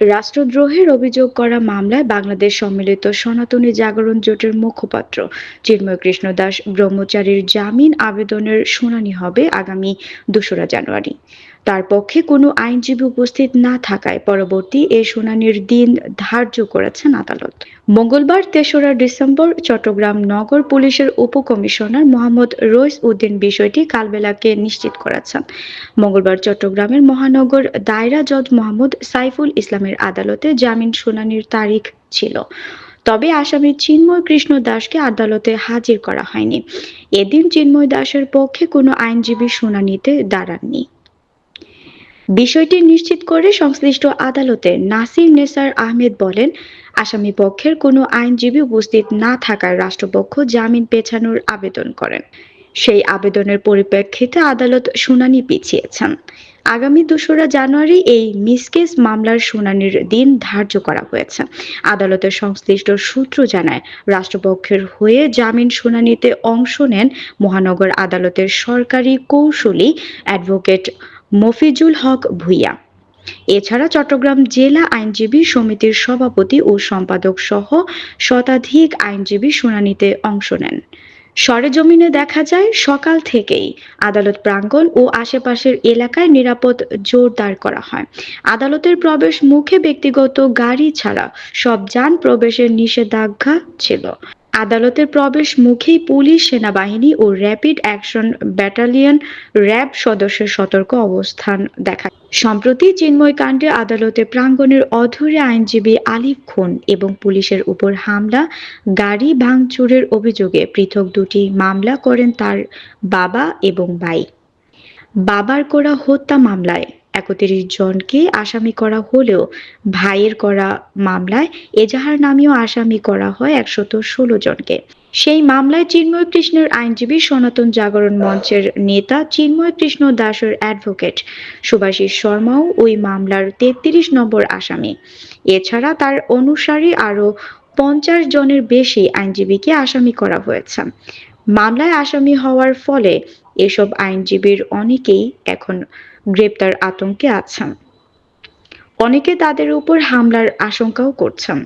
রাষ্ট্রদ্রোহের অভিযোগ করা মামলায় বাংলাদেশ সম্মিলিত সনাতনী জাগরণ জোটের মুখপাত্র চিন্ময় কৃষ্ণ দাস ব্রহ্মচারীর জামিন আবেদনের শুনানি হবে আগামী দোসরা জানুয়ারি। তার পক্ষে কোনো আইনজীবী উপস্থিত না থাকায় পরবর্তী এ শুনানির দিন ধার্য করেছেন আদালত। মঙ্গলবার তেসরা ডিসেম্বর চট্টগ্রাম নগর পুলিশের উপকমিশনার মোহাম্মদ রইস উদ্দিন বিষয়টি কালবেলাকে নিশ্চিত করেছেন। মঙ্গলবার চট্টগ্রামের মহানগর দায়রা জজ মোহাম্মদ সাইফুল ইসলামের আদালতে জামিন শুনানির তারিখ ছিল। তবে আসামি চিন্ময় কৃষ্ণ দাসকে আদালতে হাজির করা হয়নি। এদিন চিন্ময় দাসের পক্ষে কোনো আইনজীবী শুনানিতে দাঁড়াননি। বিষয়টি নিশ্চিত করে সংশ্লিষ্ট আদালতে নাসির নেসার আহমেদ বলেন, আসামি পক্ষের কোনো আইনজীবী উপস্থিত না থাকায় রাষ্ট্রপক্ষ জামিন পেছানোর আবেদন করেন। সেই আবেদনের পরিপ্রেক্ষিতে আদালত শুনানি পিছিয়েছেন। আগামী দোসরা জানুয়ারি এই মিসকেস মামলার শুনানির দিন ধার্য করা হয়েছে। আদালতের সংশ্লিষ্ট সূত্র জানায়, রাষ্ট্রপক্ষের হয়ে জামিন শুনানিতে অংশ নেন মহানগর আদালতের সরকারি কৌশলী অ্যাডভোকেট মফিজুল হক ভুইয়া। এছাড়া চট্টগ্রাম জেলা আইনজীবী সমিতির সভাপতি ও সম্পাদক সহ শতাধিক আইনজীবী শুনানিতে অংশ নেন। সরেজমিনে দেখা যায়, সকাল থেকেই আদালত প্রাঙ্গণ ও আশেপাশের এলাকায় নিরাপদ জোরদার করা হয়। আদালতের প্রবেশ মুখে ব্যক্তিগত গাড়ি ছাড়া সব যান প্রবেশের নিষেধাজ্ঞা ছিল। আদালতের প্রবেশ মুখেই পুলিশ, সেনাবাহিনী ও র্যাপিড অ্যাকশন ব্যাটালিয়ন র্যাব সদস্যের সতর্ক অবস্থান দেখা সম্প্রতি চিন্ময় কাণ্ডে আদালতে প্রাঙ্গণের অধরে আইনজীবী আলিফ খুন এবং পুলিশের উপর হামলা, গাড়ি ভাঙচুরের অভিযোগে পৃথক দুটি মামলা করেন তার বাবা এবং ভাই। বাবার করা হত্যা মামলায় একত্রিশ জনকে আসামি করা হলেও ভাইয়ের করা মামলায় এজাহার নামেও আসামি করা হয় একশত ষোলো জনকে। সেই মামলায় চিন্ময় কৃষ্ণের আইনজীবী সনাতন জাগরণ মঞ্চের নেতা চিন্ময় কৃষ্ণ দাসের অ্যাডভোকেট সুভাষিস শর্মাও ওই মামলার তেত্রিশ নম্বর আসামি। এছাড়া তার অনুসারী আরও পঞ্চাশ জনের বেশি আইনজীবীকে আসামি করা হয়েছে। মামলায় আসামি হওয়ার ফলে এসব আইনজীবীর অনেকেই এখন গ্রেপ্তার আতঙ্কে আছেন। অনেকে তাদের উপর হামলার আশঙ্কাও করছেন।